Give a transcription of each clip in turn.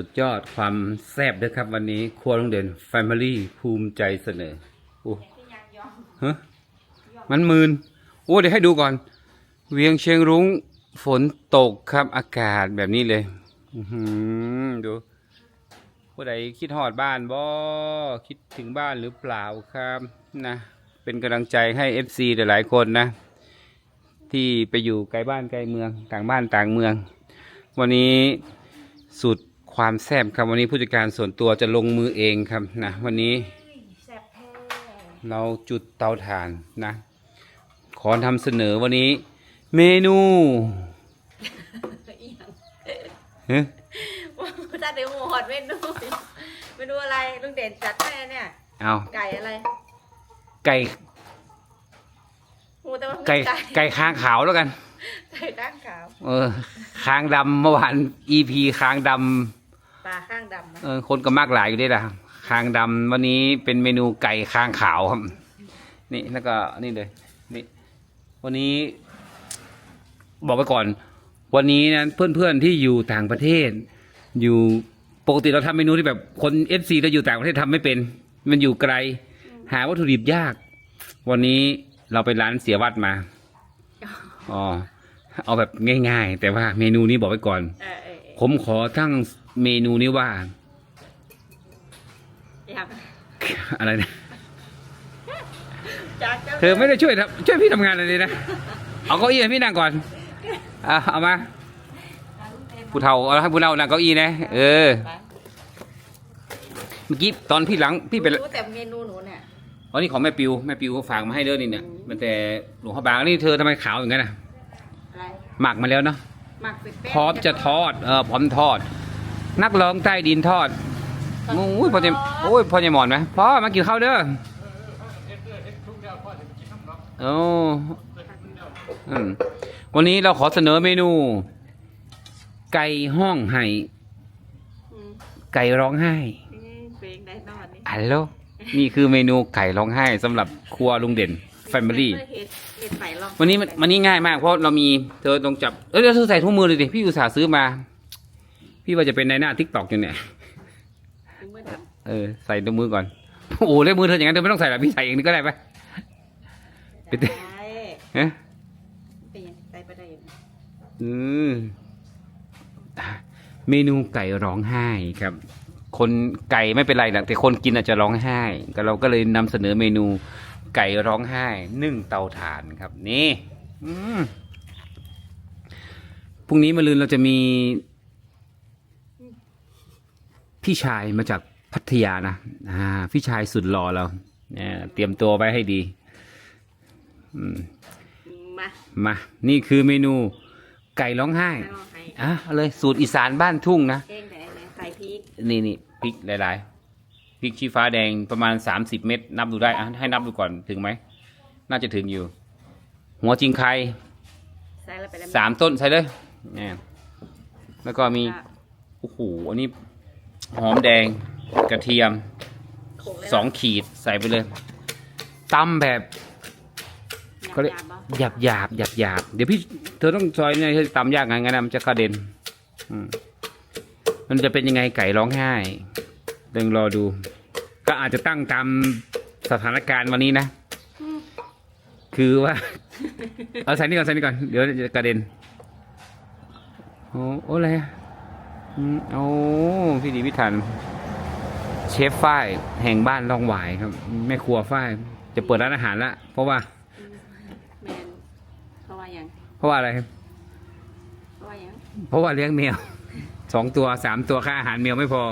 สุดยอดความแซ่บด้วยครับวันนี้ ครัวโรงเด่น Family ภูมิใจเสนอโอ้ฮะมันมืนโอ้เดี๋ยวให้ดูก่อน เวียงเชียงรุ้งฝนตกครับอากาศแบบนี้เลยดูผู้ใดคิดหอดบ้านบ่คิดถึงบ้านหรือเปล่าครับนะเป็นกำลังใจให้ FC หลายๆคนนะ ที่ไปอยู่ไกลบ้านไกลเมืองต่างบ้านต่างเมือง วันนี้สุด ความแซ่บครับวันนี้ผู้จัดการส่วนตัวจะลงมือเองครับนะวันนี้แซ่บแท้เราจุดเตาถ่านนะ ขอทำเสนอวันนี้ เมนูอีหยังเฮ้ยจัดเดี๋ยวหมดเมนูเมนูอะไรลุงเด่นจัดให้เนี่ยเอาไก่อะไร ไก่หมูแต่ว่ามีไก่ไก่ไก่ค้างขาวแล้วกันไก่ด้านขาว เออ ค้างดำเมื่อวาน EP ค้างดป ลาข้างดำนะำเออคนก็มากหลายอยู่ด้วยนะค้างดำวันนี้เป็นเมนูไก่ค้างขาวครับ นี่แล้วก็นี่เลยนี่วันนี้ บอกไปก่อน วันนี้นะเพื่อนๆที่อยู่ต่างประเทศ อยู่ปกติเราทำเมนูที่แบบคนเอฟซีเราอยู่ต่างประเทศทำไม่เป็น มันอยู่ไกล หาวัตถุดิบยาก วันนี้เราไปร้านเสียวัดมาอ๋อเอาแบบง่าย ๆ แต่ว่าเมนูนี้บอกไว้ก่อน เออเออเออผมขอตั้ง เมนูนี้ว่า อยากอะไรนะจัดจัเธอไม่ได้ช่วยทำช่วยพี่ทำงานอะไรเลยนะ เอาเก้าอี้ให้พี่นั่งก่อนอะเอามา ผู้เฒ่าเอาให้ผู้เฒ่านั่งเก้าอี้นะ เออไปเมื่อกี้ตอนพี่หลังพี่เป็นรู้แต่เมนูหนูเนี่ยอ๋อนี่ของแม่ปิวแม่ปิวเขาฝากมาให้เด้อนี่เนี่ย มันแต่หลวงพ่อบางนี่เธอทำไมขาวอย่างนั้นน่ะอะไรหมักมาแล้วเนาะหมักเป็ดแป้งพร้อมจะทอดเออพร้อมทอด นักร้องใต้ดินทอดโอ้ยพอจะโอ้ยพอจะหมอนไหมพ่อมากินข้าวเด้อโอ้อืมวันนี้เราขอเสนอเมนู ไก่ห้องไห้อืมไก่ร้องไห้อืมเพลงได้นอนนี่อัลโหลนี่คือเมนูไก่ร้องไห้สำหรับครัวลุงเด่น Family เฮ็ดเฮ็ดใส่ลองวันนี้มันวันนี้ง่ายมากเพราะเรามีเธอต้องจับเอ้ยเดี๋ยวเธอใส่ถุงมือเลยดิพี่อุตส่าห์ซื้อมา พี่ว่าจะเป็นในหน้าทิกตอกอยู่เนี่ยถึงเมื่อทเออใส่ถุงมือก่อนโอ้โหเล่มือเธออย่างนั้นเธอไม่ต้องใส่หรอกพี่ใส่เองนี่ก็ได้ปะำเป็นไงได้เอ๊ะเป็นยังใส่ไปได้อยู่อืมเมนูไก่ร้องไห้ครับ คนไก่ไม่เป็นไรหรอกแต่คนกินอาจจะร้องไห้ ก็เราก็เลยนำเสนอเมนูไก่ร้องไห้นึ่งเตาถ่านครับ นี่ อืมพรุ่งนี้มะรืนเราจะมี พี่ชายมาจากพัทยานะอ่าพี่ชายสุดหล่อเราเนี่ยเตรียมตัวไว้ให้ดีอืมมา มานี่คือเมนูไก่ร้องไห้ให้ลองให้อะเอาเลยสูตรอีสานบ้านทุ่งนะเองแต่เนี่ยใส่พริกนี่นี่พริกหลายๆพริกชี้ฟ้าแดงประมาณ 30 เม็ดนับดูได้อะให้นับดูก่อนถึงไหม น่าจะถึงอยู่ หัวจิงไคใส่แล้วไปแล้วสามต้นใส่เลยเนี่ยแล้วก็มี โอ้โหอันนี้ หอมแดงกระเทียมสองขีดใส่ไปเลยตำแบบเขาเขาเรีเรียยกกหยาบหยาบหยาบหยาบเดี๋ยวพี่เธอต้องซอยเนี่ยเธอตำยากไงงั้นนะมันจะกระเด็นอืมมันจะเป็นยังไงไก่ร้องไห้เดี๋ยวรอดู ก็อาจจะตั้งตามสถานการณ์วันนี้นะ คือว่า เอาใส่นี่ก่อนใส่นี่ก่อน เดี๋ยวจะกระเด็น โอ้โอ้อะไรอะอืม โอ้พี่ดีพี่ทัน เชฟฝ้ายแห่งบ้านร่องหวายครับ แม่ครัวฝ้าย จะเปิดร้านอาหารละเพราะว่า แมนเพราะว่าอย่างเพราะว่าอะไรครับเพราะว่าอย่างเพราะว่าเลี้ยงแมว สองตัวสามตัวค่าอาหารแมวไม่พอ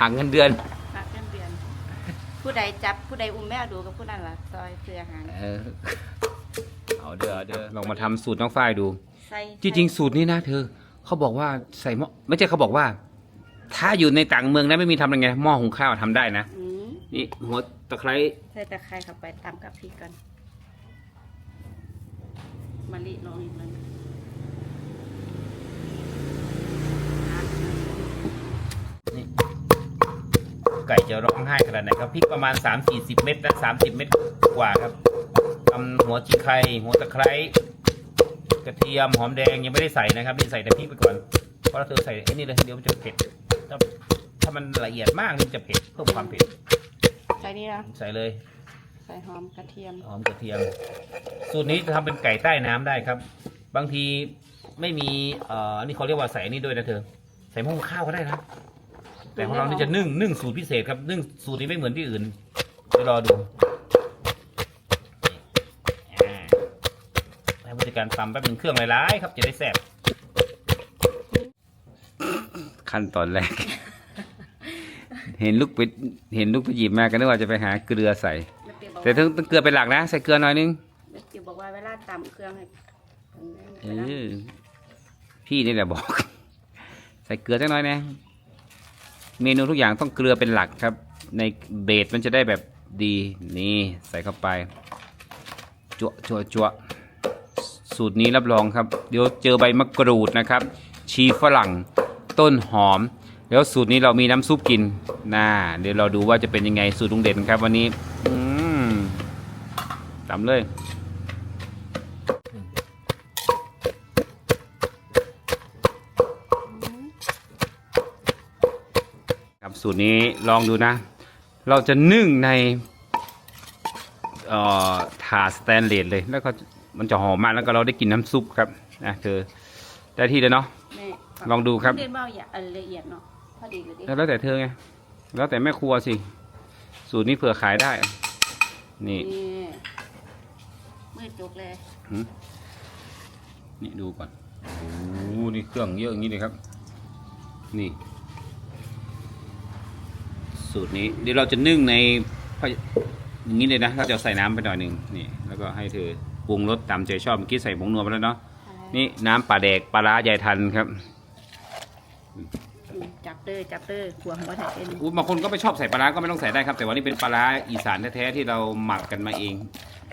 หักเงินเดือนรักเดือนเดือน ผู้ใดจับผู้ใดอุ้มแม่ดูกับผู้นั้นล่ะซอยเสื้ออาหารเออเอาเด้อเอาเด้อลองมาทำสูตรน้องฝ้ายดู ใส่จริงๆสูตรนี้นะเธอ เขาบอกว่าใส่หม้อไม่ใช่เขาบอกว่า ถ้าอยู่ในต่างเมืองแล้วไม่มีทำยังไงหม้อหุงข้าวทำได้นะอืมนี่หัวตะไคร้ใส่ตะไคร้เข้าไปตามกับพริกก่อนมะลิลงอีกแล้วไก่จะร้องไห้ขนาดไหนครับพริกประมาณ 3 4 0 เม็ดนะ30 เม็ดกว่าครับทำหัวจีไข่หัวตะไคร้ กระเทียมหอมแดงยังไม่ได้ใส่นะครับนี่ใส่แต่พริกไปก่อนเพราะเราเธอใส่ไอ้นี่เลยเดี๋ยวมันจะเผ็ดถ้าถ้ามันละเอียดมากนี่จะเผ็ดเพิ่มความเผ็ดใส่นี่นะใส่เลย ใส่หอมกระเทียมหอมกระเทียม สูตรนี้จะทำเป็นไก่ใต้น้ำได้ครับ บางทีไม่มีเอ่อนี่เขาเรียกว่าใส่อันนี่ด้วยนะเธอ ใส่หม้อหุงข้าวก็ได้นะแต่ของเรานี่จะนึ่งนึ่งสูตรพิเศษครับนึ่งสูตรนี้ไม่เหมือนที่อื่นไปรอดูอ่าให้ผู้ จัดการตำแป๊บหนึงเครื่องหลายๆครับจะได้แซ่บขั้นตอนแรก เห็นลูกไปเห็นลูกไปหยิบมาก็นึกว่าจะไปหาเกลือใส่แม่เปียบอกแต่ต้องต้องเกลือเป็นหลักนะ ใส่เกลือหน่อยนึงแม่เปียบอกว่าเวลาตำเครื่องให้เออพี่นี่แหละบอก ใส่เกลือจังน้อยนะเมนูทุกอย่างต้องเกลือเป็นหลักครับ ในเบสมันจะได้แบบดีนี่ใส่เข้าไปจั่วจั่วจั่ว สูตรนี้รับรองครับ เดี๋ยวเจอใบมะกรูดนะครับ ชีฝรั่ง ต้นหอม แล้วสูตรนี้เรามีน้ำซุปกินน่าเดี๋ยวเราดูว่าจะเป็นยังไงสูตรลุงเด่นครับ วันนี้อืมตำเลยครับสูตรนี้ลองดูนะ เราจะนึ่งในอ่อถาสแตนเลสเลยแล้วก็ มันจะหอมมากแล้วก็เราได้กินน้ำซุปครับนะเธอได้ที่แล้วเนาะ แม่ลองดูครับ เรียนเบาอย่าอันละเอียดเนาะพอดีเลยดิแล้วแต่เธอไง แล้วแต่แม่ครัวสิ สูตรนี้เผื่อขายได้ นี่ นี่มืดจุกเลยนี่ดูก่อนโอ้โหนี่เครื่องเยอะอย่างนี้เลยครับ นี่ สูตรนี้ เดี๋ยวเราจะนึ่งในพะอย่างนี้เลยนะ เราจะใส่น้ำไปหน่อยหนึ่งนี่ แล้วก็ให้เธอ ปรุงรสตามใจชอบเมื่อกี้ใส่ผงนัวไปแล้วเนาะนี่น้ำปลาแดกปลาร้ายายทันครับอืมจับเด้อจับเด้อขวหัวถ่ายเป็นอู้บางคนก็ไม่ชอบใส่ปลาร้าก็ไม่ต้องใส่ได้ครับ แต่ว่านี่เป็นปลาร้าอีสานแท้ๆที่เราหมักกันมาเอง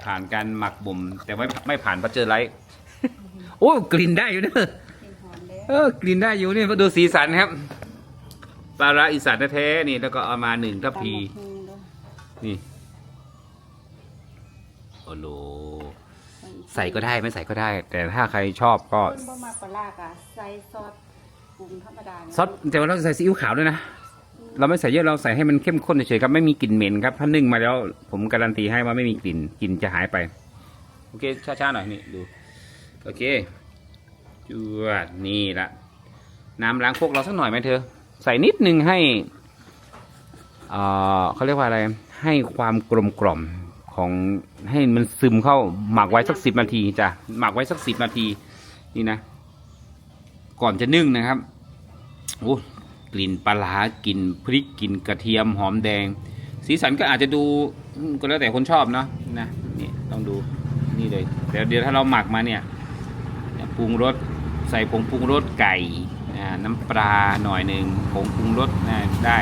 ผ่านการหมักบ่ม แต่ไม่ไม่ผ่านพัชเจอร์ไลท์โอ้กลิ่นได้อยู่เนอะเป็นหอมเด้อเออกลิ่นได้อยู่นี่มาดูสีสันครับปลาร้าอีสานแท้ๆนี่แล้วก็เอามาหนึ่งทัพพีตำบักหุ่งเด้อนี่โอ้โห ใส่ก็ได้ไม่ใส่ก็ได้ แต่ถ้าใครชอบก็คนบ่มาปลาร้ากะใส่ซอสปรุงธรรมดาเนี่ยซอสแต่ว่าเราใส่ซีอิ๊วขาวด้วยนะ เราไม่ใส่เยอะเราใส่ให้มันเข้มข้นเฉยๆครับไม่มีกลิ่นเหม็นครับถ้านึ่งมาแล้ว ผมการันตีให้ว่าไม่มีกลิ่นกลิ่นจะหายไป โอเคช้าๆหน่อยนี่ดูโอเคจวดนี่ละน้ำล้างพวกเราสักหน่อยไหมเธอ ใส่นิดนึงให้เอ่อเขาเรียกว่าอะไรให้ความกลมกล่อมของ ให้มันซึมเข้าหมักไว้สักสิบนาทีจ้ะหมักไว้สักสิบนาที นี่นะ ก่อนจะนึ่งนะครับโอ้กลิ่นปลากลิ่นพริกกลิ่นกระเทียมหอมแดง สีสันก็อาจจะดูก็แล้วแต่คนชอบเนาะนะนี่ต้องดูนี่เลยเดี๋ยวเดี๋ยวถ้าเราหมักมาเนี่ยปรุงรสใส่ผงปรุงรสไก่น้ำปลาหน่อยหนึ่งผงปรุงรสนะได้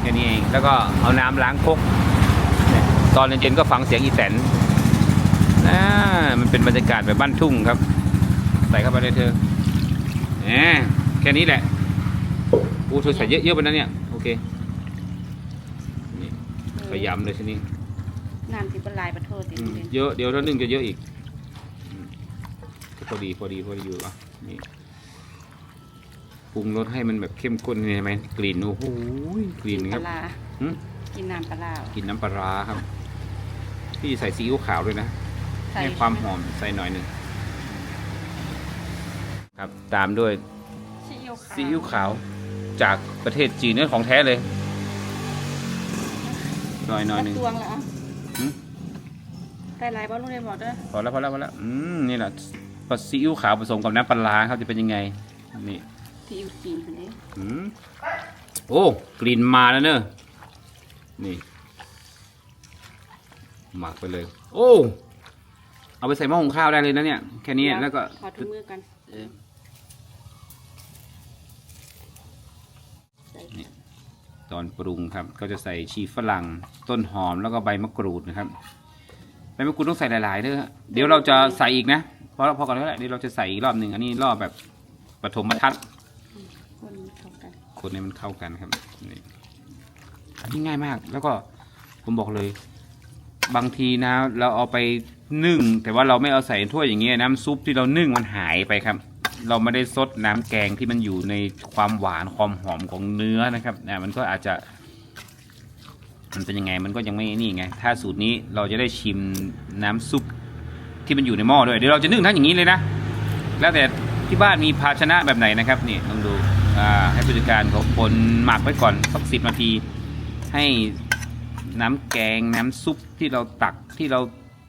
แค่นี้เองแล้วก็เอาน้ำล้างคก ตอนเย็นๆก็ฟังเสียงอีแตนอ่ามันเป็นบรรยากาศแบบบ้านทุ่งครับ ใส่เข้าไปเลยเธอแหมแค่นี้แหละโอ้เธอใส่เยอะๆไปนะเนี่ย โอเคนี่ขยำเลยทีนี้น้ำที่เป็นลายประโทษติอืมเด่นเยอะเดี๋ยวถ้านึ่งจะเยอะอีกอืมพอดีพอดีพอดีอยู่อะนี่ปรุงรสให้มันแบบเข้มข้นเห็นไหมกลิ่นโอ้โหกลิ่นปครัลาบร้าหืม กินน้ำปลาร้ากินน้ำปลาร้าครับ พี่ใส่ซีอิ๊วขาวด้วยนะ ใส่ให้ความหอมใส่หน่อยหนึ่งครับตามด้วยซีอิ๊วขาวซีอิ๊วขาวจากประเทศจีนเนื้อของแท้เลย หน่อยหน่อยหนึ่ง ตวงแล้วอะหืม ใส่ลายบอลลูนเรียนบอกเด้อพอแล้วพอแล้วพอแล้วอืมนี่แหละพอซีอิ๊วขาวผสมกับน้ำปลาร้าครับจะเป็นยังไงนี่ซีอิ๊วจีนคนนี้อืมโอ้กลิ่นมาแล้วเนอะนี่ หมักไปเลย โอ้ เอาไปใส่หม้อหุงข้าวได้เลยนะเนี่ย แค่นี้แล้วก็ขอถุงมือกันเออใส่ตอนปรุงครับ ก็จะใส่ชีฝรั่งต้นหอมแล้วก็ใบมะกรูดนะครับ ใบมะกรูดต้องใส่หลายๆเด้อเดี๋ยวเราจะใส่อีกนะเพราะพอก่อนแล้วแหละเดี๋ยวเราจะใส่อีกรอบหนึ่งอันนี้รอบแบบปฐมทัศน์คนเข้ากันคนให้มันเข้ากันครับนี่อันนี้ง่ายมาก แล้วก็ผมบอกเลย บางทีนะเราเอาไปนึ่ง แต่ว่าเราไม่เอาใส่ถ้วยอย่างเงี้ยน้ำซุปที่เรานึ่งมันหายไปครับ เราไม่ได้ซดน้ำแกงที่มันอยู่ในความหวานความหอมของเนื้อนะครับนะมันก็อาจจะ มันเป็นยังไงมันก็ยังไม่นี่ไง ถ้าสูตรนี้เราจะได้ชิมน้ำซุปที่มันอยู่ในหม้อด้วยเดี๋ยวเราจะนึ่งทั้งอย่างนี้เลยนะ แล้วแต่ที่บ้านมีภาชนะแบบไหนนะครับนี่ลองดูให้ผู้จัดการเขาคนหมักไว้ก่อนสักสิบนาทีให้ น้ำแกงน้ำซุปที่เราตักที่เรา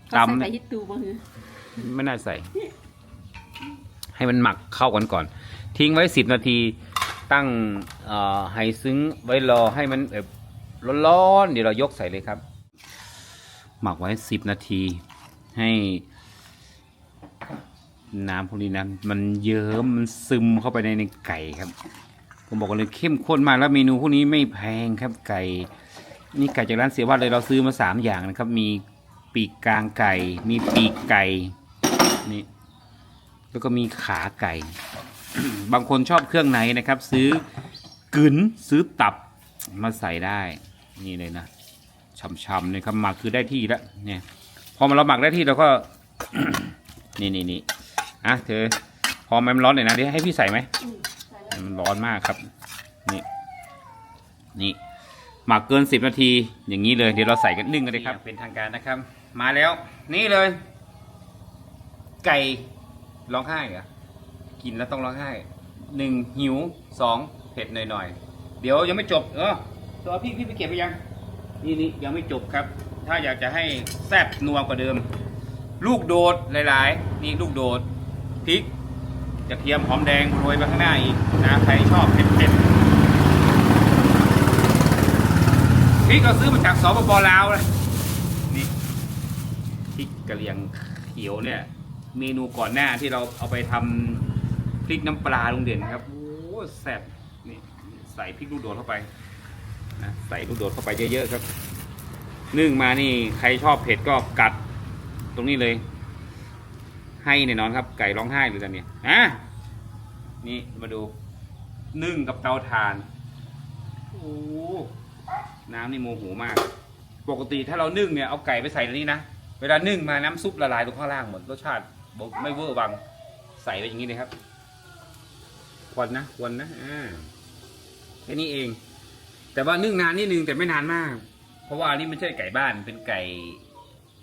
เขาตำใส่เนี่ยไปฮิตตูบ้างไม่น่าใส่ ให้มันหมักเข้ากันก่อน ทิ้งไว้สิบนาทีตั้งเอ่อไฮซึ้งไว้รอให้มันแบบร้อนๆเดี๋ยวเรายกใส่เลยครับ หมักไว้สิบนาที ให้น้ำพวกนี้นะมันเยิ้มมันซึมเข้าไปในในไก่ครับ ผมบอกเลยเข้มข้นมากแล้วเมนูพวกนี้ไม่แพงครับไก่ นี่ไก่จากร้านเสียวัดเลยเราซื้อมาสามอย่างนะครับ มีปีกกลางไก่ มีปีกไก่นี่แล้วก็มีขาไก่ บางคนชอบเครื่องในนะครับ ซื้อกึนซื้อตับมาใส่ได้นี่เลยนะช่ำๆเลยครับหมักคือได้ที่แล้วเนี่ยพอมาเราหมักได้ที่เราก็ นี่นี่นี่อะเธอพอมันร้อนเลยนะเดี๋ยวให้พี่ใส่ไหมมันร้อนมากครับ นี่นี่ หมักเกินสิบนาที อย่างนี้เลยเดี๋ยวเราใส่กันนึ่งกันเลยครับ เป็นทางการนะครับ มาแล้ว นี่เลย ไก่ร้องไห้เหรอกินแล้วต้องร้องไห้หนึ่งหิวสองเผ็ดหน่อยๆเดี๋ยวยังไม่จบเออตัวพี่พี่ไปเก็บไปยัง นี่นี่ยังไม่จบครับ ถ้าอยากจะให้แซ่บนัวกว่าเดิม ลูกโดดหลาย ๆ นี่ลูกโดดพริกกระเทียมหอมแดงโรยไปข้างหน้าอีกนะใครชอบเผ็ดๆพ ริกเราซื้อมาจากสปปลาวเลยนี่พริกกระเหรียงเขียวเนี่ย เมนูก่อนหน้าที่เราเอาไปทำพริกน้ำปลาลุงเด่นครับโอ้แซ่บนี่ใส่พริกลูกโดดเข้าไปนะใส่ลูกโดดเข้าไปเยอะๆครับนึ่งมานี่ใครชอบเผ็ดก็กัดตรงนี้เลย ให้แน่นอนครับ ไก่ร้องไห้เลยตอนนี้อะนี่มาดูนึ่งกับเตาถ่านโอ้ น้ำนี่โมโหมาก ปกติถ้าเรานึ่งเนี่ยเอาไก่ไปใส่ในนี้นะ เวลานึ่งมาน้ำซุปละลายลงข้างล่างหมด รสชาติบอกไม่เวอร์วัง ใส่ไปอย่างนี้เลยครับ ควรนะควรนะ อ่า แค่นี้เอง แต่ว่านึ่งนานนิดนึงแต่ไม่นานมาก เพราะว่าอันนี้ไม่ใช่ไก่บ้าน เป็นไก่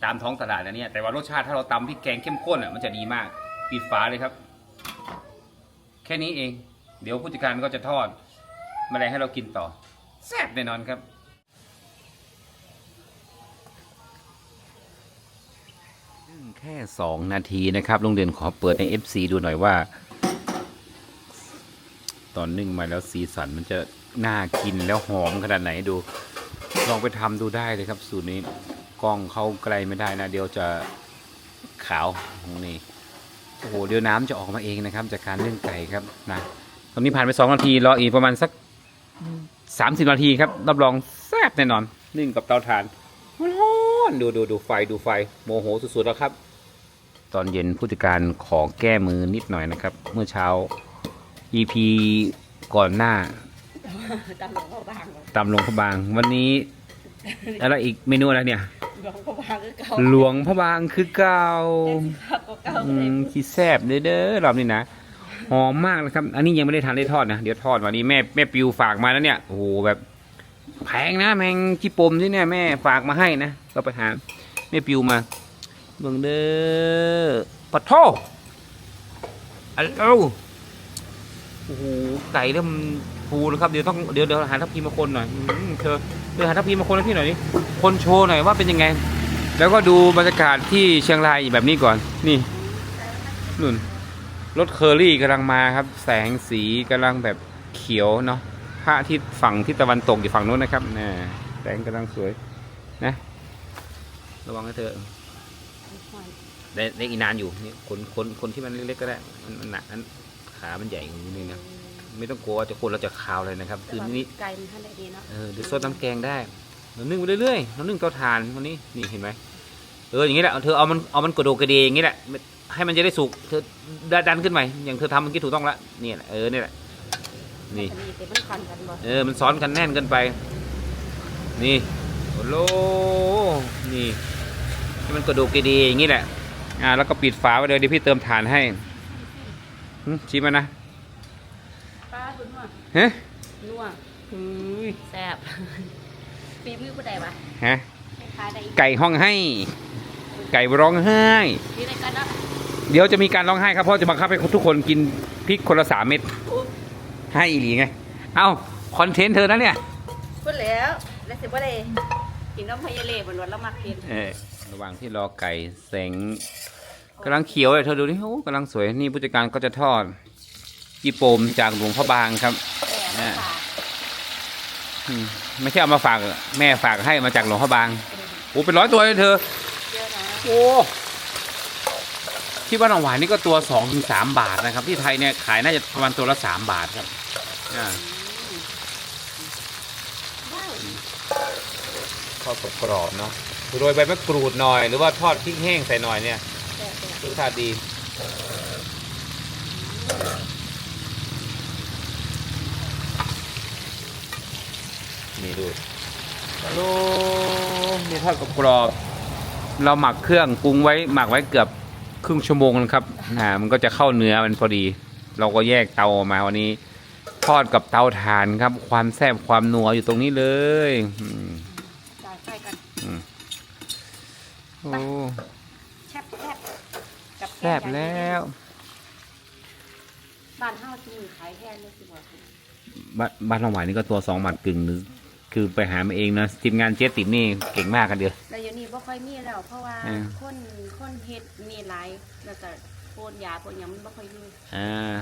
ตามท้องตลาดนะเนี่ย แต่ว่ารสชาติถ้าเราตำพริกแกงเข้มข้นอะมันจะดีมาก ปิดฝาเลยครับ แค่นี้เอง เดี๋ยวผู้จัดการก็จะทอดมาแมลงให้เรากินต่อ แซ่บแน่นอนครับแค่สองนาทีนะครับลุงเด่นขอเปิดใน FC ดูหน่อยว่า ตอนนึ่งมาแล้วสีสันมันจะน่ากินแล้วหอมขนาดไหนดู ลองไปทำดูได้เลยครับ สูตรนี้กล้องเข้าไกลไม่ได้นะ เดี๋ยวจะขาวนี่โอ้โหเดี๋ยวน้ำจะออกมาเองนะครับ จากการนึ่งไก่ครับนะตอนนี้ผ่านไปสองนาทีรออีกประมาณสัก สามสิบนาทีครับรับรองแซ่บแน่นอน นึ่งกับเตาถ่านร้อนๆดูดูดูไฟดูไฟโมโหสุดๆแล้วครับ ตอนเย็นผู้จัดการขอแก้มือนิดหน่อยนะครับ เมื่อเช้า EP ก่อนหน้าตำหลวงพ่อบางก่อนตำลงพระบาง วันนี้อะไรอีกเมนูอะไรเนี่ยหลวงพ่อบางก็เก่าหลวงพระบางคือเก่าก็เก่าอืเลยมขี้แซบเด้อเด้อรอบนี้นะ หอมมากนะครับ อันนี้ยังไม่ได้ทานได้ทอดนะ เดี๋ยวทอดวันนี้แม่แม่ปิวฝากมาแล้วเนี่ย โอ้โหแบบแพงนะแมงจีปมที่เนี่ยแม่ฝากมาให้นะ ก็ไปหาแม่ปิวมาเบิ่งเด้อปะโทอัลโหโอ้โห ไก่เริ่มฟูแล้วครับ เดี๋ยวต้อง เดี๋ยวเดี๋ยวหาทัพพีมาคนหน่อยอืมเธอเธอหาทัพพีมาคนให้พี่หน่อยดิคนโชว์หน่อยว่าเป็นยังไง แล้วก็ดูบรรยากาศที่เชียงรายแบบนี้ก่อน นี่นุ่น รถเคอรี่กำลังมาครับ แสงสีกำลังแบบเขียวเนาะพระอาทิตย์ฝั่งที่ตะวันตกอยู่ฝั่งนู้นนะครับนี่แสงกำลังสวยนะ ระวังให้เธอได้ได้อีกนานอยู่นี่คนคนคนที่มันเล็กๆก็ได้มันมันหนักนั้นขา มันใหญ่อย่างนี้นะไม่ต้องกลัวว่าจะคนเราจะคาวเลยนะครับ คืนนี้ไก่มันท่านได้ดีเนาะเออเดี๋ยวซดน้ำแกงได้เรานึ่งไปเรื่อยๆเรานึ่งเตาถ่านวันนี้นี่เห็นไหมเอออย่างนี้แหละเธอเอามันเอามันกระโดดกระเดยอย่างนี้แหละไม่ ให้มันจะได้สุกเธอดันขึ้นไปอย่างเธอทำเมื่อกี้ถูกต้องแล้วนี่แหละเออนี่แหละนี่อันนี้แต่มันคันกันบ่เออมันซ้อนกันแน่นเกินไป นี่โอ้โหนี่ให้มันกระโดดกระเดยอย่างนี้แหละอ่าแล้วก็ปิดฝาไว้เลยเดี๋ยวพี่เติมถ่านให้หึชิมมันนะป้าคุณว่าเฮ้ยนัวแซ่บปีมือผู้ใดวะฮะขายได้อีกไก่ห้องให้ ไก่ร้องไห้นี่ในกัน เนาะเดี๋ยวจะมีการร้องไห้ครับเพราะจะบังคับให้ทุกคนกินพริกคนละสามเม็ดอุ๊บให้อีหลีไง เอ้าคอนเทนต์เธอนะเนี่ยพูดแล้วแล้วสิบ่ได้กินน้ำพายาเล่บนรถแล้วมากินเออระหว่างที่รอไก่แสงกำลังเขียวเลยเธอดูนี่โอ้กำลังสวยนี่ผู้จัดการก็จะทอดจีโปมจากหลวงพ่อบางครับแต่มาฝากอืมไม่ใช่เอามาฝาก แม่ฝากให้มาจากหลวงพ่อบางโอ้เป็นร้อยตัวเลยเธอเยอะนะโอ้ ที่บ้านหนองหวานนี่ก็ตัวสองถึงสามบาทนะครับ ที่ไทยเนี่ยขายน่าจะประมาณตัวละสามบาทครับอ่าว้าวทอดกรอบๆเนาะโรยใบมะกรูดหน่อย หรือว่าทอดพริกแห้งใส่หน่อยเนี่ยแซ่บแซ่บรสชาติดีนี่ดูโอ้นี่ทอดกรอบๆเราหมักเครื่องปรุงไว้หมักไว้เกือบ ครึ่งชั่วโมงนะครับ อ่า มันก็จะเข้าเนื้อมันพอดี เราก็แยกเตาออกมาวันนี้ ทอดกับเตาถ่านครับ ความแซ่บความนัวอยู่ตรงนี้เลยอืมจ่ายไฟกันโอ้แซ่บแซ่บกับแซ่บแล้วบ้านเฮาที่มีขายแค่นี้สิบ่บ้านบ้านเราหวานนี่ก็ตัวสองบาทกึ่งหรือ คือไปหามาเองนะทีมงานเจ๊ติ๋มนี่เก่งมากกันเดียวแล้วอยู่นี่บ่ค่อยมีแล้วเพราะว่าเออคนคนเฮ็ดมีหลายแล้วก็โพนยาโพนหยังมันบ่ค่อยมีอ่า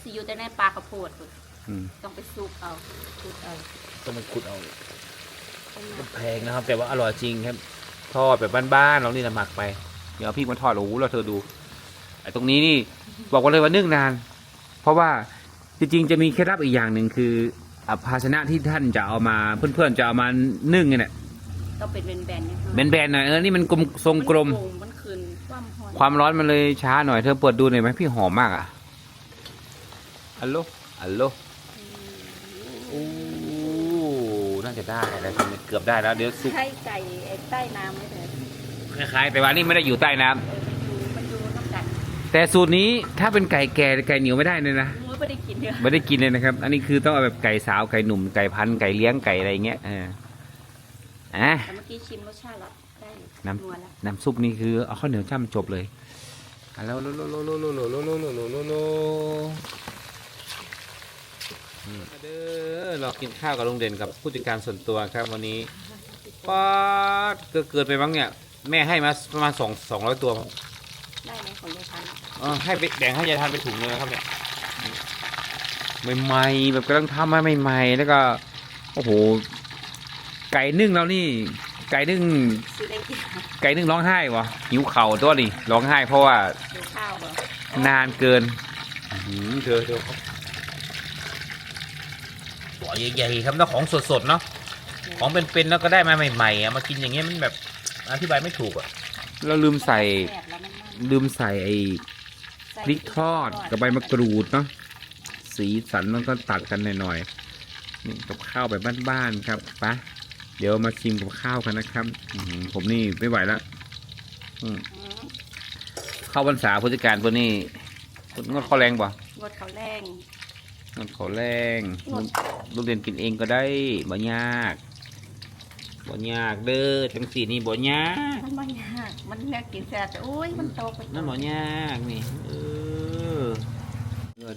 สิอยู่แต่ในปลากระโพดพุ่นอืมต้องไปซุปเอาซุปเอาต้องไปขุดเอาเป็นไงแพงนะครับ แต่ว่าอร่อยจริงครับ ทอดแบบบ้านๆเรานี่ละหมักไป เดี๋ยวเอาพริกมาทอดโอ้โหเราเธอดูไอ้ตรงนี้นี่ บอกว่าเลยว่านึ่งนาน เพราะว่าจริงๆจะมีเคล็ดลับอีกอย่างหนึ่งคืออะ ภาชนะที่ท่านจะเอามาเพื่อนๆจะเอามานึ่งเนี่ยต้องเป็นแบนๆเนี่ยแบนๆหน่อยเออนี่มันกลมทรงกลมนโงมันคืนความร้อนความร้อนมันเลยช้าหน่อยเธอเปิดดูหน่อยไหมพี่หอมมากอะอัลโหลอัลโหลโอ้น่าจะได้แล้วทำเกือบได้แล้วเดี๋ยวซุปใช่ไก่ไอ้ใต้น้ำไม่แต่คล้ายๆแต่ว่านี่ไม่ได้อยู่ใต้น้ำเออมันอยู่มันอยู่น้ำกัดแต่สูตรนี้ถ้าเป็นไก่แก่ไก่เหนียวไม่ได้เลยนะมือ ไม่ได้กินเด้อไม่ได้กินเลยนะครับ อันนี้คือต้องเอาแบบไก่สาวไก่หนุ่มไก่พันธุ์ไก่เลี้ยงไก่อะไรเงี้ยเอออะแต่เมื่อกี้ชิมรสชาติแล้วได้อยู่น้นัวแล้วำน้ำซุปนี่คือเอาข้าวเหนียวจ้ำจบเลยอะแล้วโลโลโลโลโลโลโลโลโลโลโลโลอืมเด้อเรากินข้าวกับลุงเด่นกับผู้จัดการส่วนตัวครับวันนี้ป๊าดเกินเกินไปบ้างเนี่ย แม่ให้มาประมาณสองสองร้อยตัวได้ไหมของยายพันธุ์เออให้ไปแบ่งให้ยายทานไปถุงเลยนะครับเนี่ย ใหม่ๆแบบกำลังทำมาใหม่ๆแล้วก็โอ้โห ไก่นึ่งแล้วนี่ ไก่นึ่งซื้อได้กินไก่นึ่งร้องไห้วะหิวเข่าตัวนี่ร้องไห้เพราะว่าดูข้าวเหรอนานเกินอื้อหือเธอเธอตัวใหญ่ๆครับแล้วของสดๆเนาะของเป็นๆแล้วก็ได้มาใหม่ๆอะมากินอย่างเงี้ยมันแบบอธิบายไม่ถูกอะเราลืมใส่แซ่บแล้วมันมันลืมใส่ไอ้ใส่พริกทอดกับใบมะกรูดเนาะ สีสันมันก็ตัดกันหน่อยๆนี่กับข้าวแบบบ้านๆครับไปะเดี๋ยวมาชิมกับข้าวกันนะครับอื้อหือผมนี่ไม่ไหวแล้วอืมอืมข้าวพรรษาผู้จัดการตัวนี้งดข้าวแรงป่ะงดข้าวแรงงดข้าวแรงงดลูกเรียนกินเองก็ได้บ่ยากบ่ยากเด้อจังสีนี่บ่ยากมันไม่ยากมันเลือกกินแซ่บแต่โอ้ยมันโตไปนั่นบ่ยากนี่เออ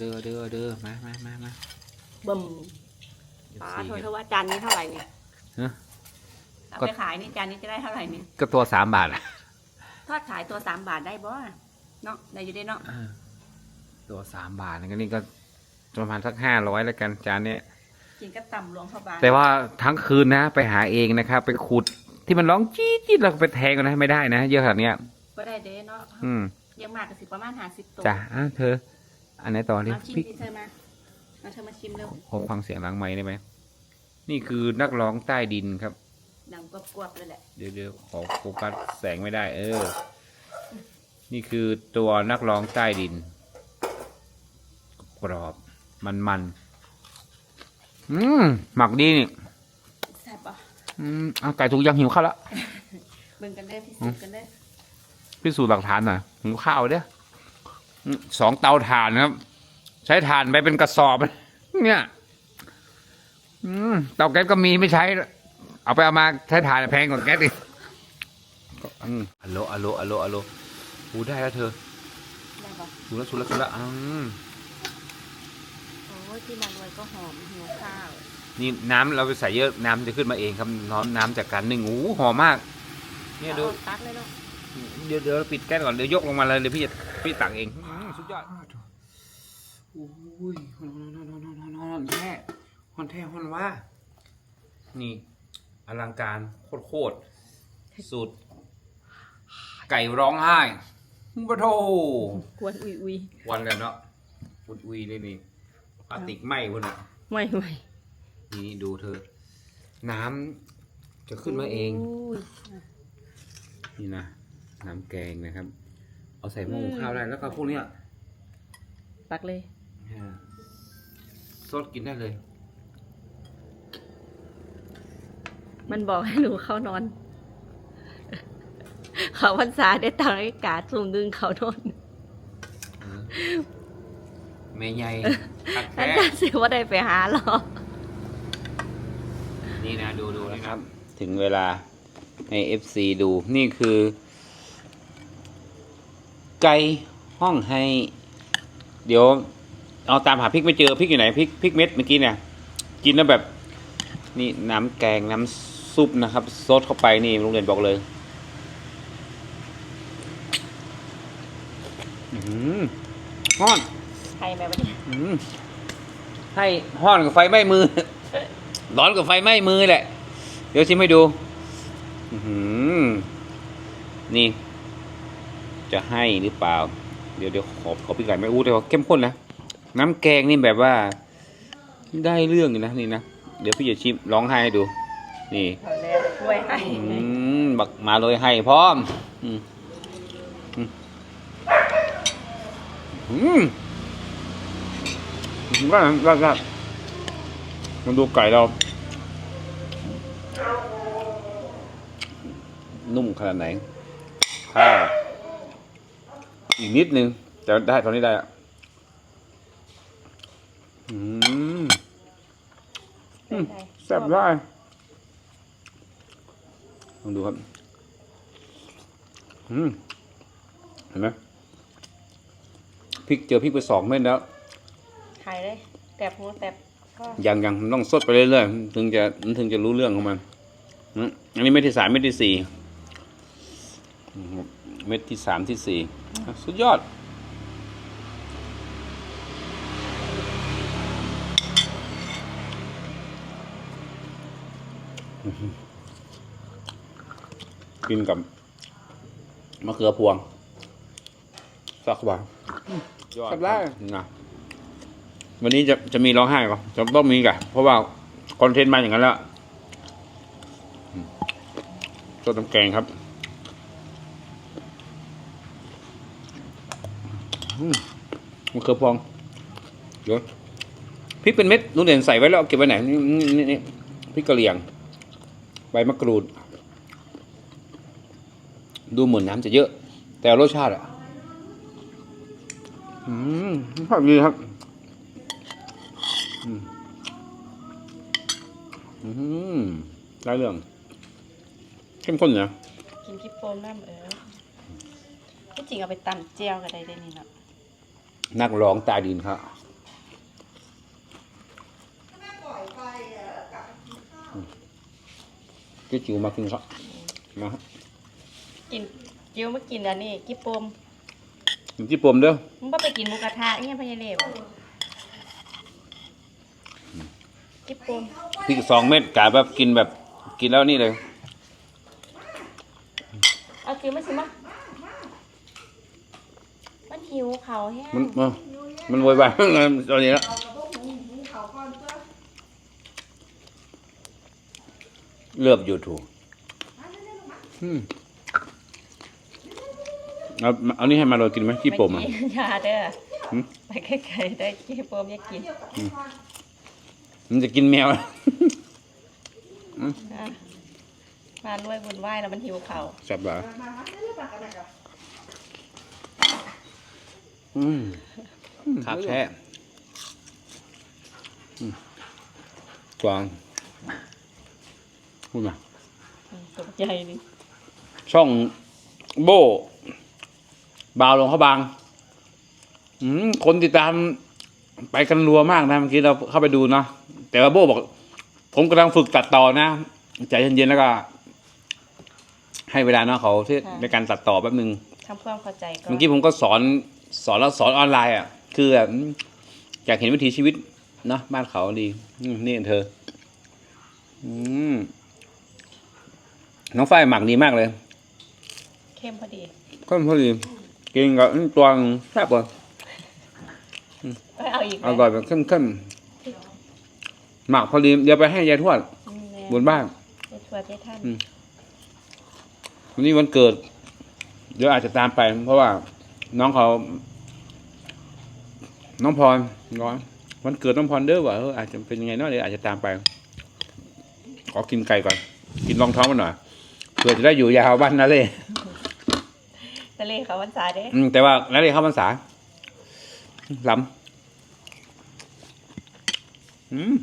เด้อเด้อเด้อเด้อมามามามาบึ้มป้าโทษเธอว่าจานนี้เท่าไหร่เนี่ยฮะ เอาก็ไปขายนี่จานนี้จะได้เท่าไหร่เนี่ยก็ตัวสามบาทอะทอดขายตัวสามบาทได้บ่เนาะได้อยู่ได้เนาะอ่าตัวสามบาทนะก็นี่ก็ประมาณสักห้าร้อยแล้วกันจานเนี้ย กินก็ต่ำหลวงพระบางแต่ว่าทั้งคืนนะ ไปหาเองนะครับ ไปขุดที่มันร้องจี๊ดจี๊ดเราก็ไปแทงกันนะไม่ได้นะ เยอะขนาดเนี้ยก็ได้เด้เนาะอืม ยังมากก็สิประมาณห้าสิบตัว จ้ะอะเธอ อันไหนต่อดิเอาชิมพี่ที่เธอมาเอาเธอมาชิมเร็วขอฟังเสียงหลังไม้ได้ไหม นี่คือนักร้องใต้ดินครับ ดังกวบๆเลยแหละเดี๋ยวเดี๋ยวขอโฟกัสแสงไม่ได้ เออ นี่คือตัวนักร้องใต้ดิน กรอบมันมันๆอืมหมักดีนี่แซ่บปะอืมเอาไก่ถูกยังหิวข้าวแล้วเบิ่งกันเด้อพิสูจน์กันเด้อพิสูจน์หลักฐานหน่อยหิวข้าวเด้อ สองเตาถ่านนะครับ ใช้ถ่านไปเป็นกระสอบ เนี่ย อืมเตาแก๊สก็มีไม่ใช้ เอาไปเอามาใช้ถ่านแพงกว่าแก๊สอีกอืมอัลโหลอัลโหลอัลโหลอัลโหลหูได้แล้วเธอได้ปะชูแล้วชูแล้วชูแล้วอืมโอ้ยที่มันไว้ก็หอมหิวข้าวนี่น้ำเราไปใส่เยอะน้ำจะขึ้นมาเองครับน้ำน้ำจากการนึ่งโอ้โหหอมมาก เนี่ยดูอาตักเลยเนาะเดี๋ยวเดี๋ยวปิดแก๊สก่อนเดี๋ยวยกลงมาเลยเดี๋ยวพี่จะพี่ตักเองอืม สุดยอดโอ้ยฮอนฮอนฮอนฮอนฮอนฮอนแท้ฮอนแท้ฮอนว่า นี่อลังการโคตรๆสูตรไก่ร้องไห้ปะโทกวนอุยอุยวันแล้วเนาะอุดอุยเลยนี่พลาสติกไหมพุ่นอะไม่ไม่นี่ดูเธอ น้ำจะขึ้นมาเอง ยนี่นะน้ำแกงนะครับ เอาใส่หม้อหุงข้าวได้แล้วก็พวกเนี้ย ตักเลยอ่าสดกินได้เลย มันบอกให้หนูเข้านอน เขาพรรษาได้ตังค์ให้กาดสุ่มดึงเขานอนเออแม่ใหญ่ตักนั่นแท้น่าสิว่าได้ไปหาหรอนี่นะดูดูนะครับ ถึงเวลาให้ FC ดูนี่คือ ไก่ห้องให้ เดี๋ยว เอาตามหาพริกไม่เจอพริกอยู่ไหนพริกพริกเม็ดเมื่อกี้เนี่ย กินแล้วแบบ นี่น้ำแกงน้ำซุปนะครับซดเข้าไปนี่โรงเรียนบอกเลยอืมฮ้อนใครแบบนี้อืมให้ฮ้อนกับไฟไหม้มือ ร้อนกับไฟไหม้มือแหละ เดี๋ยวชิมให้ดูอื้อหือนี่ จะให้หรือเปล่าเดี๋ยวเดี๋ยวขอขอพี่ไก่ไม่อู้แต่ว่าเข้มข้นนะน้ำแกงนี่แบบว่า ได้เรื่องอยู่นะนี่นะเดี๋ยวพี่จะชิมร้องไห้ให้ดู นี่เอาแล้วกล้วยให้อืมบักมาเลยให้พร้อมอืมอืมอืมว่าว่าว่ามันดูไก่เรา นุ่มขนาดไหนถ้า อีกนิดนึงจะได้ตอนนี้ได้อะอืมอืมแซ่บได้ลองดูครับ อืม เห็นไหมพริกเจอพริกไปสองเม็ดแล้วใครเลยแตบหัวแตบก็ยังยังมันต้องสดไปเรื่อยๆ ถึงจะถึงจะรู้เรื่องของมันอืมอันนี้เม็ดที่สามเม็ดที่สี่อืมเม็ดที่สามที่สี่อะ สุดยอด กินกับมะเขือพวง สักวันยอดได้นะวันนี้จะจะมีร้องไห้ก่อนจะต้องมีกันเพราะว่าคอนเทนต์มาอย่างนั้นแล้วอืมต้นน้ำแกงครับ มมะเขือพวงเดี๋ยวพริกเป็นเม็ดลุงเด่นใส่ไว้แล้วเอาเก็บไว้ไหนนี่นี่นี่นี่พริกกะเหรี่ยง ใบมะกรูด ดูเหมือนน้ำจะเยอะ แต่รสชาติอะ อืมชอบดีครับอืมอืมได้เรื่องเข้มข้นนะกินพริกโปมน้ำเออที่จริงเอาไปตำเจียวก็ได้ได้นี่เนาะ นักร้องตาดินครับพี่จิ๋วมากินครับมาครับกินเจียวมากินอันนี้กิ๊บโปมกินที่ปมเด้อมึงบ่ไปกินหมูกระทะเนี่ยพญาเลบกิ๊บโปมพริกสองเม็ดกะแบบกินแบบกินแล้วนี่เลยเอาจิวมาสิมามัน หิวเขาแห้งมันมันมันโวยวายตอนนี้แล้วเลือบยูทูบอืมเอาเอานี่ให้มาเรากินไหมที่ปมอะไกินอยาเด้อหืม ไปไกลๆได้กิ๊บโปมอย่ากินมันจะกินแมวอะมาด้วยบุญไหว้แล้วมันหิวเขาจับบ่าอืมค รับแท้อืมกวางพูดมาตกใจดิช่องโบบาวหลวงเขาบาง อืมคนติดตาม ไปกันรัวมากนะเมื่อกี้เราเข้าไปดูเนาะแต่ว่าโบบอก ผมกำลังฝึกตัดต่อนะ ใจเย็นๆแล้วก็ ให้เวลาเนาะเขาที่ในการตัดต่อแป๊บนึงทำความเข้าใจก็เมื่อกี้ผมก็สอน สอนแล้วสอนออนไลน์อะ คือแบบอยากเห็นวิถีชีวิตเนาะบ้านเขาดีอืมนี่เธอ อืมน้องฝ้ายหมักดีมากเลยเข้มพอดีก็พอดีกินกับตัวแซ่บกว่าเอ้ยเอาอีกไหมอร่อยแบบเข้มๆหมักพอดีเดี๋ยวไปให้ยายทวดอืมแน่บนบ้านไปทัวร์ที่ท่านอืมวันนี้วันเกิด เดี๋ยวอาจจะตามไป เพราะว่า น้องเขา น้องพรน้อยวันเกิดน้องพรเด้อว่าเอออาจจะเป็นยังไงเนาะเดี๋ยวอาจจะตามไป ขอกินไก่ก่อน กินรองท้องมันหน่อยเพื่อจะได้อยู่ยาวบ้านนั่นเลยทะเลเขาวันษาเด้อืมแต่ว่านั่นเลยเข้าพรรษาล้ำอืม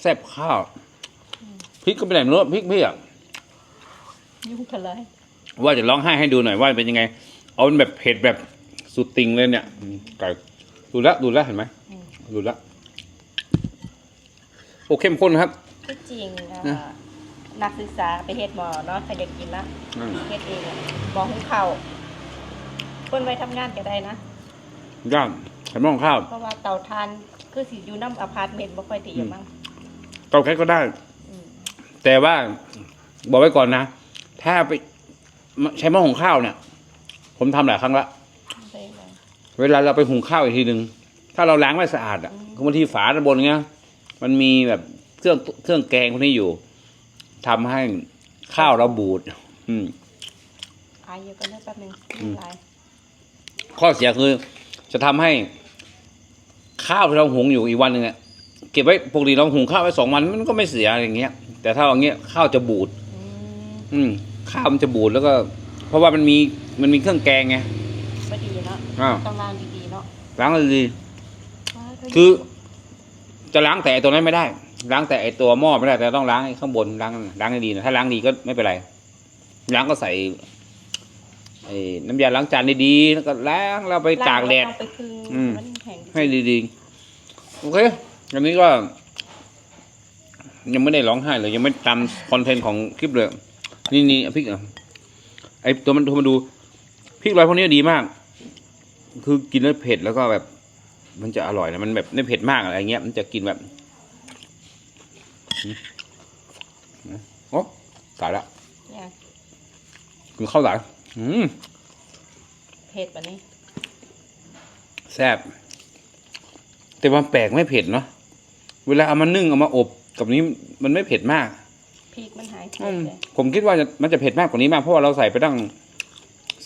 แซ่บข้าวพริกก็ไม่ได้เนื้อพริกพี่อะยุ่งกันเลย ว่าจะร้องไห้ให้ดูหน่อยว่าเป็นยังไง เอาเป็นแบบเผ็ดแบบสุดติงเลยเนี่ยอืมไก่ดูแลวดูแลวเห็นไหมดูแลวโอ้เข้มข้นครับที่จริงอะนะนักศึกษาไปเฮ็ดหมอเนาะใครอยากกินนะอืมเฮ็ดเองอะหมอหุงข้าวคนไว้ทำงานก็ได้นะย่างไข่ม้องข้าวเพราะว่าเตาทานคือสิอยู่น้ำอพาร์ตเมนต์บ่ค่อยตีอยู่มั้งเตาแก๊สก็ได้อืมแต่ว่าบอกไว้ก่อนนะ ถ้าไป ใช้หม้อหุงข้าวเนี่ย ผมทำหลายครั้งละได้เลยเวลาเราไปหุงข้าวอีกทีหนึ่งถ้าเราล้างไม่สะอาดอะอืมบางทีฝาด้านบนเงี้ย มันมีแบบเครื่องเครื่องแกงพวกนี้อยู่ทำให้ข้าวเราบูด อืมอายอยู่กันเด้อแป๊บนึงอืมหลายข้อเสียคือ จะทำให้ ข้าวที่เราหุงอยู่อีกวันหนึ่งอะเก็บไว้ปกติเราหุงข้าวไว้สองวันมันก็ไม่เสียอย่างเงี้ย แต่ถ้าอย่างเงี้ยข้าวจะบูด อืมอืม ข้าวมันจะบูดแล้วก็ เพราะว่ามันมีมันมีเครื่องแกงไงบ่ดีเนาะอ้าว ต้องล้างดีๆเนาะล้างเลยดีว้ายคือ จะล้างแต่ไอ้ตัวนั้นไม่ได้ ล้างแต่ไอ้ตัวหม้อไม่ได้ แต่ต้องล้างไอ้ข้างบนล้างล้างให้ดีนะถ้าล้างดีก็ไม่เป็นไร ล้างก็ใส่ไอ้น้ำยาล้างจานดีๆแล้วก็ล้างแล้วไปตากแดด ล้งไปพึ่งอืมมันแห้งให้ดีๆ โอเค อันนี้ก็ ยังไม่ได้ร้องไห้เลย ยังไม่ตามคอนเทนต์ของคลิปเลย นี่นี่พริกอะไอตัวมันโทรมาดูพริกลอยพวกนี้ดีมาก คือกินแล้วเผ็ดแล้วก็แบบ มันจะอร่อยนะมันแบบไม่เผ็ดมากอะไรเงี้ย มันจะกินแบบอืมโอ้ตายละเนี่ยกินข้าวหลายอืมเผ็ดแบบนี้แซ่บแต่ว่าแปลกไม่เผ็ดเนาะเวลาเอามานึ่งเอามาอบกับนี้มันไม่เผ็ดมากพ ริกมันหายเผ็อืดมเลยผมคิดว่าจะมันจะเผ็ดมากกว่านี้มากเพราะว่าเราใส่ไปตั้ง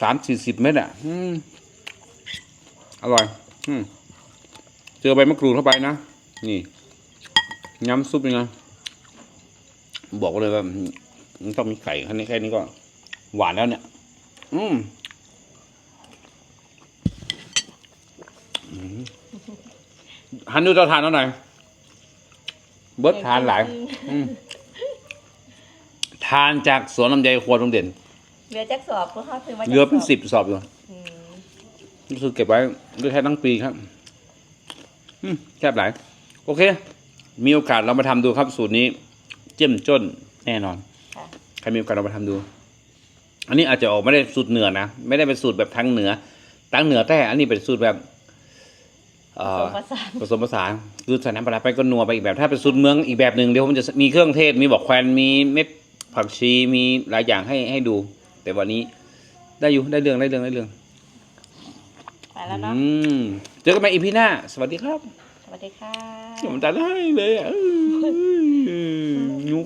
สามสี่สิบเม็ดอะ อืมอร่อย อืมเจอใบมะกรูดเข้าไปนะ นี่ย้ำซุปยังไงบอกเลยว่าอืมมันต้องมีไก่แค่นี้แค่นี้ก็ หวานแล้วเนี่ย อืมอืมหันดูเตาทานเอาหน่อย เบิร์ดทานหลาย อืม ทานจากสวนลำไยครัวตรงเด่น เหลือจักสอบเพราะเขาซื้อมาจากเหลือเป็นสสิบสอบอยู่อืมก็คือเก็บไว้ด้วยแค่ทั้งปีครับ อืมแคบหลาย โอเค มีโอกาสเรามาทำดูครับสูตรนี้ เจ้มจนแน่นอน ค่ะใครมีโอกาสเรามาทำดู อันนี้อาจจะออกไม่ได้สูตรเหนือนะ ไม่ได้เป็นสูตรแบบทางเหนือทางเหนือแต่อันนี้เป็นสูตรแบบเอ่ผอสมผสานผสมผสานคือใส่น้ำปลาร้าไปก็นัวไปอีกแบบ ถ้าเป็นสูตรเมืองอีกแบบหนึ่งเดี๋ยวผมจะมีเครื่องเทศมีบอกแควนมีเม็ด ผักชีมีหลายอย่างให้ให้ดู แต่วันนี้ได้อยู่ได้เรื่องได้เรื่องได้เรื่องไปแล้วเนาะอืมเจอกันใหม่อีพีหน้า สวัสดีครับ สวัสดีค่ะผมตัดให้เลยอะเออยู